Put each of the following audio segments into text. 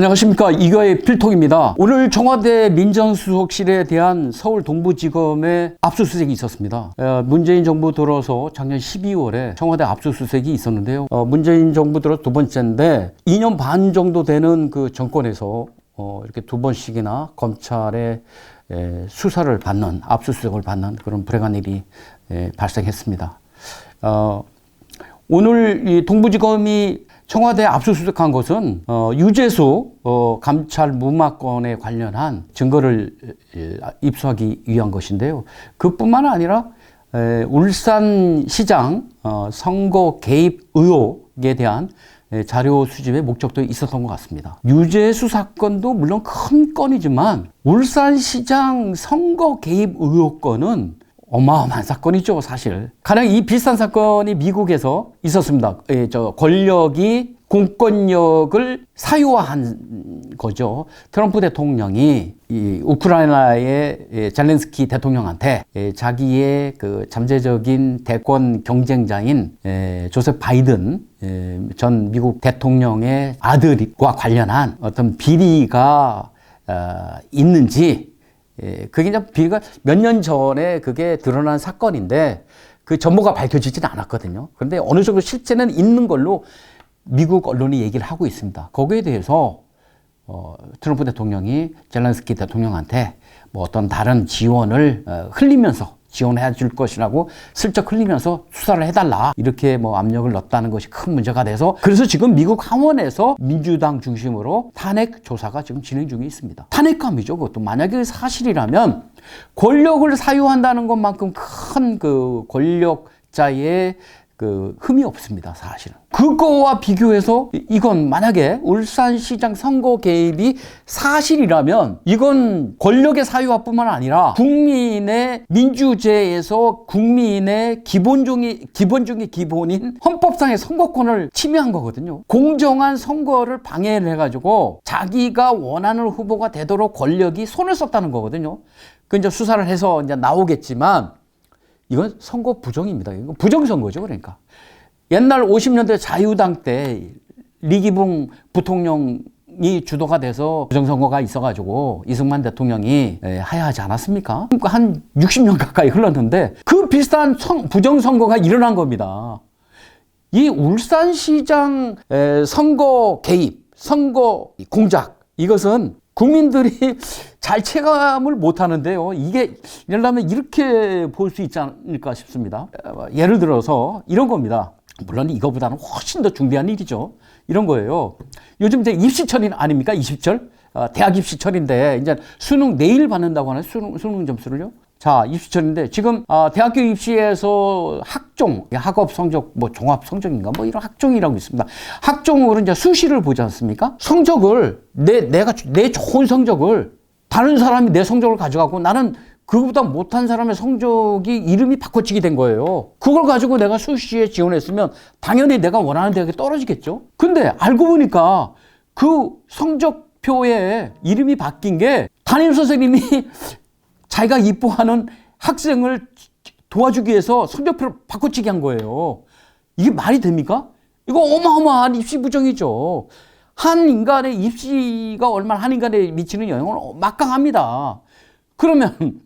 안녕하십니까 이거의 필통입니다. 오늘 청와대 민정수석실에 대한 서울 동부지검의 압수수색이 있었습니다. 어, 문재인 정부 들어서 작년 12월에 청와대 압수수색이 있었는데요. 어, 문재인 정부 들어 두 번째인데 2년 반 정도 되는 그 정권에서 어, 이렇게 두 번씩이나 검찰의 에, 수사를 받는 압수수색을 받는 그런 불행한 일이 에, 발생했습니다. 어, 오늘 이 동부지검이 청와대 압수수색한 것은 어, 유재수 어, 감찰 무마건에 관련한 증거를 에, 입수하기 위한 것인데요. 그뿐만 아니라 에, 울산시장 어, 선거 개입 의혹에 대한 에, 자료 수집의 목적도 있었던 것 같습니다. 유재수 사건도 물론 큰 건이지만 울산시장 선거 개입 의혹 건은 어마어마한 사건이죠, 사실. 가령 이 비슷한 사건이 미국에서 있었습니다. 예, 저 권력이 공권력을 사유화한 거죠. 트럼프 대통령이 이 우크라이나의 예, 젤렌스키 대통령한테 예, 자기의 그 잠재적인 대권 경쟁자인 예, 조셉 바이든 예, 전 미국 대통령의 아들과 관련한 어떤 비리가 어, 있는지 예, 그게 이제 비가 몇 년 전에 그게 드러난 사건인데 그 전모가 밝혀지지는 않았거든요. 그런데 어느 정도 실제는 있는 걸로 미국 언론이 얘기를 하고 있습니다. 거기에 대해서 어, 트럼프 대통령이 젤란스키 대통령한테 뭐 어떤 다른 지원을 어, 흘리면서 지원해 줄 것이라고 슬쩍 흘리면서 수사를 해달라 이렇게 뭐 압력을 넣었다는 것이 큰 문제가 돼서 그래서 지금 미국 하원에서 민주당 중심으로 탄핵 조사가 지금 진행 중에 있습니다. 탄핵감이죠. 그것도 만약에 사실이라면 권력을 사유한다는 것만큼 큰 그 권력자의 그 흠이 없습니다, 사실은. 그거와 비교해서 이- 이건 만약에 울산시장 선거 개입이 사실이라면 이건 권력의 사유화뿐만 아니라 국민의 민주제에서 국민의 기본 중의 기본 중의 기본인 헌법상의 선거권을 침해한 거거든요. 공정한 선거를 방해를 해가지고 자기가 원하는 후보가 되도록 권력이 손을 썼다는 거거든요. 그 이제 수사를 해서 이제 나오겠지만 이건 선거 부정입니다. 이건 부정선거죠, 그러니까. 옛날 50년대 자유당 때 리기붕 부통령이 주도가 돼서 부정선거가 있어가지고 이승만 대통령이 에, 하야하지 않았습니까? 그러니까 한 60년 가까이 흘렀는데 그 비슷한 성- 부정선거가 일어난 겁니다. 이 울산시장 에, 선거 개입, 선거 공작 이것은 국민들이 잘 체감을 못 하는데요. 이게 이러려면 이렇게 볼 수 있지 않을까 싶습니다. 어, 예를 들어서 이런 겁니다. 물론 이거보다는 훨씬 더 중대한 일이죠. 이런 거예요. 요즘 이제 입시철이 아닙니까? 입시철? 어, 대학 입시철인데 이제 수능 내일 받는다고 하는 수능, 수능 점수를요. 자, 입시철인데 지금 아, 대학교 입시에서 학종, 학업 성적, 뭐 종합 성적인가 뭐 이런 학종이라고 있습니다. 학종으로 이제 수시를 보지 않습니까? 성적을 내 내가 내 좋은 성적을 다른 사람이 내 성적을 가져가고 나는 그거보다 못한 사람의 성적이 이름이 바꿔치기 된 거예요. 그걸 가지고 내가 수시에 지원했으면 당연히 내가 원하는 대학에 떨어지겠죠. 근데 알고 보니까 그 성적표에 이름이 바뀐 게 담임 선생님이 자기가 이뻐하는 학생을 도와주기 위해서 성적표를 바꿔치기 한 거예요. 이게 말이 됩니까? 이거 어마어마한 입시 부정이죠. 한 인간의 입시가 얼마나 한 인간에 미치는 영향을 막강합니다. 그러면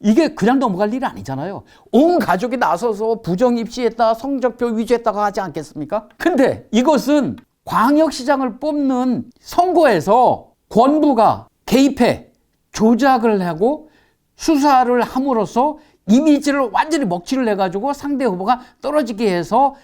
이게 그냥 넘어갈 일이 아니잖아요. 온 가족이 나서서 부정 입시했다, 성적표 위조했다가 하지 않겠습니까? 근데 이것은 광역시장을 뽑는 선거에서 권부가 개입해 조작을 하고 수사를 함으로써 이미지를 완전히 먹칠을 해가지고 상대 후보가 떨어지게 해서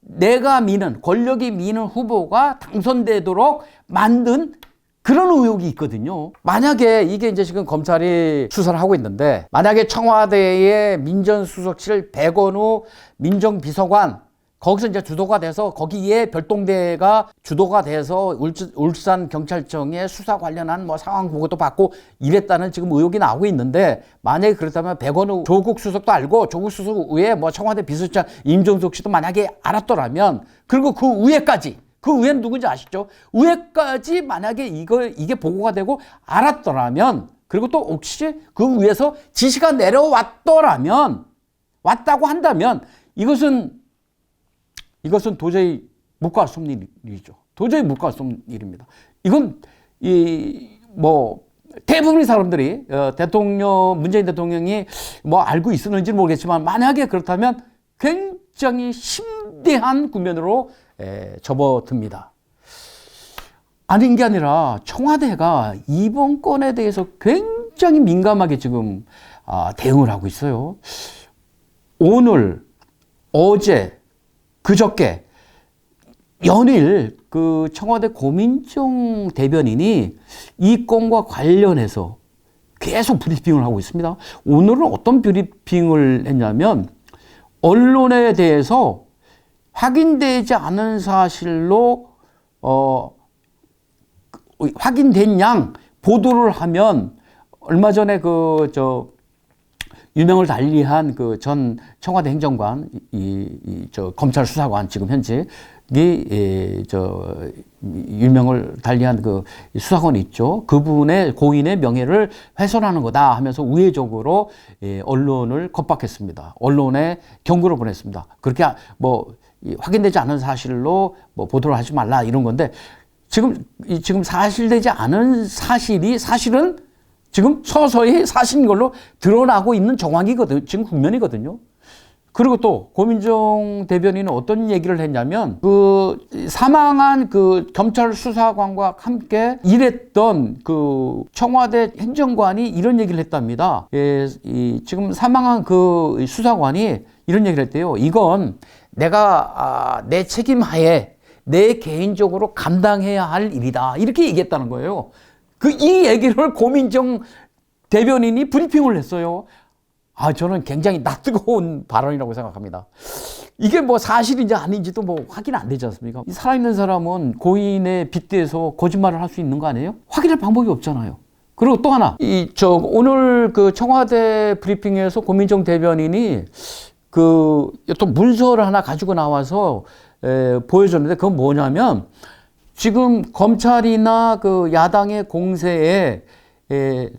내가 미는 권력이 미는 후보가 당선되도록 만든 그런 의혹이 있거든요. 만약에 이게 이제 지금 검찰이 수사를 하고 있는데 만약에 청와대의 민전수석실 백원우 민정비서관 거기서 이제 주도가 돼서 거기에 별동대가 주도가 돼서 울산 경찰청의 수사 관련한 뭐 상황 보고도 받고 이랬다는 지금 의혹이 나오고 있는데 만약에 그렇다면 백원우 조국 수석도 알고 조국 수석 외에 뭐 청와대 비서실장 임종석 씨도 만약에 알았더라면 그리고 그 위에까지 그 위에는 누군지 아시죠? 위에까지 만약에 이거 이게 보고가 되고 알았더라면 그리고 또 혹시 그 위에서 지시가 내려왔더라면 왔다고 한다면 이것은 이것은 도저히 묵과할 수 없는 일이죠. 도저히 묵과할 수 없는 일입니다. 이건 이 뭐 대부분의 사람들이 어, 대통령 문재인 대통령이 뭐 알고 있었는지 모르겠지만 만약에 그렇다면 굉장히 심대한 국면으로 에, 접어듭니다. 아닌 게 아니라 청와대가 이번 건에 대해서 굉장히 민감하게 지금 아, 대응을 하고 있어요. 오늘, 어제, 그저께 연일 그 청와대 고민정 대변인이 이 건과 관련해서 계속 브리핑을 하고 있습니다. 오늘은 어떤 브리핑을 했냐면 언론에 대해서 확인되지 않은 사실로 어 확인된 양 보도를 하면 얼마 전에 그 저 유명을 달리한 그 전 청와대 행정관 이저 검찰 수사관 지금 현재 이 저 유명을 달리한 그 수사관이 있죠. 그분의 고인의 명예를 훼손하는 거다 하면서 우회적으로 예, 언론을 겁박했습니다. 언론에 경고를 보냈습니다. 그렇게 뭐 확인되지 않은 사실로 뭐 보도를 하지 말라 이런 건데 지금 이 지금 사실되지 않은 사실이 사실은 지금 서서히 사실인 걸로 드러나고 있는 정황이거든 지금 국면이거든요. 그리고 또 고민정 대변인은 어떤 얘기를 했냐면 그 사망한 그 검찰 수사관과 함께 일했던 그 청와대 행정관이 이런 얘기를 했답니다. 예, 이 지금 사망한 그 수사관이 이런 얘기를 했대요. 이건 내가 아, 내 책임하에 내 개인적으로 감당해야 할 일이다. 이렇게 얘기했다는 거예요. 그 이 얘기를 고민정 대변인이 브리핑을 했어요. 아, 저는 굉장히 낯뜨거운 발언이라고 생각합니다. 이게 뭐 사실인지 아닌지도 뭐 확인 안 되지 않습니까? 살아있는 사람은 고인의 빗대서 거짓말을 할 수 있는 거 아니에요? 확인할 방법이 없잖아요. 그리고 또 하나, 이, 저, 오늘 그 청와대 브리핑에서 고민정 대변인이 그, 또 문서를 하나 가지고 나와서 에, 보여줬는데 그건 뭐냐면 지금 검찰이나 그 야당의 공세에 에,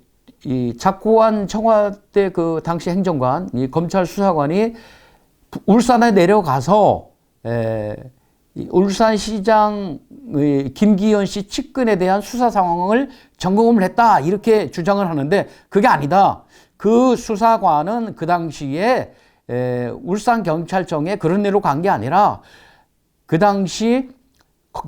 이 작고한 청와대 그 당시 행정관, 이 검찰 수사관이 울산에 내려가서 에, 이 울산시장 김기현 씨 측근에 대한 수사 상황을 점검을 했다 이렇게 주장을 하는데 그게 아니다. 그 수사관은 그 당시에 에, 울산 경찰청에 그런 일로 간 게 아니라 그 당시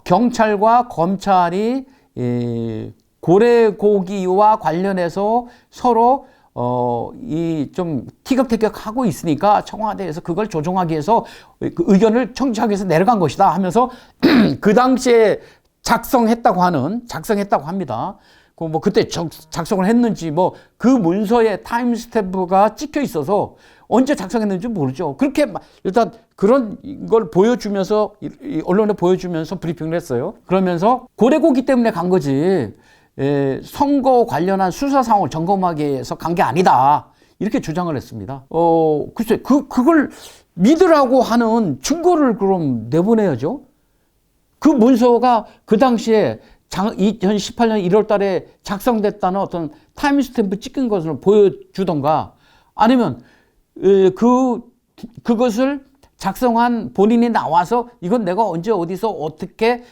경찰과 검찰이 에, 고래고기와 관련해서 서로 어, 이 좀 티격태격 하고 있으니까 청와대에서 그걸 조정하기 위해서 그 의견을 청취하기 위해서 내려간 것이다 하면서 그 당시에 작성했다고 하는, 작성했다고 합니다. 그 뭐 그때 작성을 했는지 뭐 그 문서에 타임스탬프가 찍혀 있어서 언제 작성했는지 모르죠. 그렇게 일단 그런 걸 보여주면서 언론에 보여주면서 브리핑을 했어요. 그러면서 고래고기 때문에 간 거지. 에, 선거 관련한 수사 상황을 점검하기 위해서 간 게 아니다. 이렇게 주장을 했습니다. 어, 글쎄, 그, 그걸 믿으라고 하는 증거를 그럼 내보내야죠. 그 문서가 그 당시에 장, 2018년 1월 달에 작성됐다는 어떤 타임스탬프 찍힌 것을 보여주던가 아니면 에, 그, 그것을 작성한 본인이 나와서 이건 내가 언제 어디서 어떻게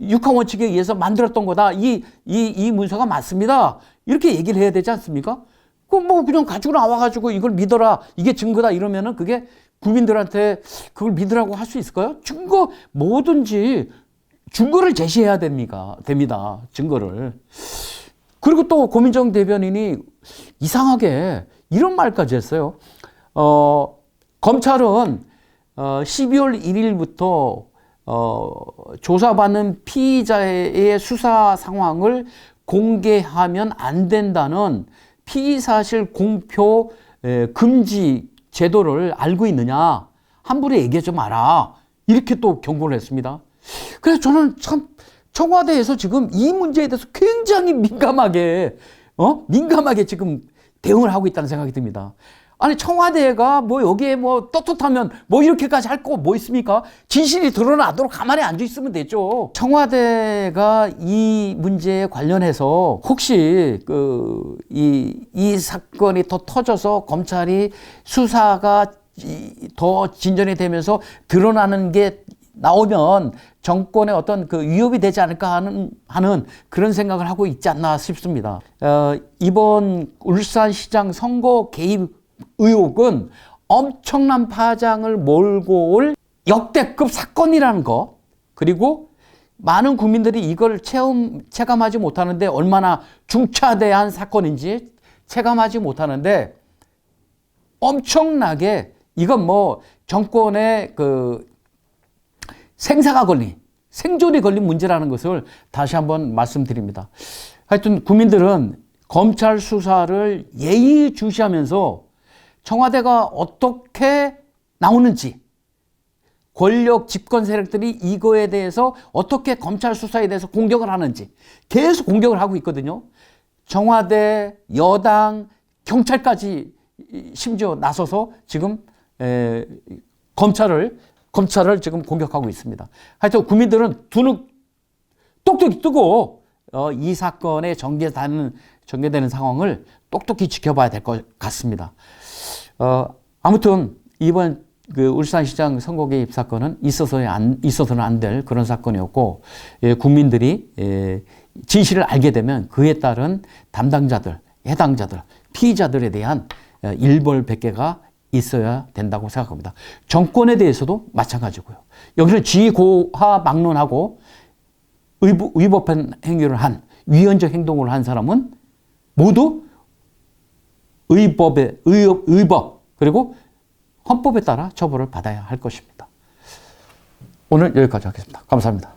육하 원칙에 의해서 만들었던 거다. 이, 이, 이 문서가 맞습니다. 이렇게 얘기를 해야 되지 않습니까? 그뭐 그냥 가지고 나와가지고 이걸 믿어라. 이게 증거다. 이러면은 그게 국민들한테 그걸 믿으라고 할 수 있을까요? 증거, 뭐든지 증거를 제시해야 됩니까? 됩니다. 증거를. 그리고 또 고민정 대변인이 이상하게 이런 말까지 했어요. 어, 검찰은 어, 12월 1일부터 어, 조사받는 피의자의 수사 상황을 공개하면 안 된다는 피의 사실 공표 에, 금지 제도를 알고 있느냐? 함부로 얘기하지 마라. 이렇게 또 경고를 했습니다. 그래서 저는 참 청와대에서 지금 이 문제에 대해서 굉장히 민감하게, 어? 민감하게 지금 대응을 하고 있다는 생각이 듭니다. 아니 청와대가 뭐 여기에 뭐 떳떳하면 뭐 이렇게까지 할 거 뭐 있습니까? 진실이 드러나도록 가만히 앉아 있으면 되죠. 청와대가 이 문제에 관련해서 혹시 그이이 사건이 더 터져서 검찰이 수사가 더 진전이 되면서 드러나는 게 나오면 정권에 어떤 그 위협이 되지 않을까 하는, 하는 그런 생각을 하고 있지 않나 싶습니다. 어, 이번 울산시장 선거 개입 의혹은 엄청난 파장을 몰고 올 역대급 사건이라는 거 그리고 많은 국민들이 이걸 체험 체감하지 못하는데 얼마나 중차대한 사건인지 체감하지 못하는데 엄청나게 이건 뭐 정권의 그 생사가 걸린 생존이 걸린 문제라는 것을 다시 한번 말씀드립니다. 하여튼 국민들은 검찰 수사를 예의주시하면서 청와대가 어떻게 나오는지 권력 집권 세력들이 이거에 대해서 어떻게 검찰 수사에 대해서 공격을 하는지 계속 공격을 하고 있거든요. 청와대, 여당, 경찰까지 심지어 나서서 지금 에, 검찰을 검찰을 지금 공격하고 있습니다. 하여튼 국민들은 두 눈 똑똑히 뜨고 어, 이 사건에 전개되는 전개되는 상황을 똑똑히 지켜봐야 될 것 같습니다. 어, 아무튼 이번 그 울산시장 선거 개입 사건은 있어서야 안, 있어서는 안 될 그런 사건이었고 예, 국민들이 예, 진실을 알게 되면 그에 따른 담당자들, 해당자들, 피의자들에 대한 어, 일벌백계가 있어야 된다고 생각합니다. 정권에 대해서도 마찬가지고요. 여기서 지고하 막론하고 위법한 행위를 한 위헌적 행동을 한 사람은 모두 의법에 의법, 의법 그리고 헌법에 따라 처벌을 받아야 할 것입니다. 오늘 여기까지 하겠습니다. 감사합니다.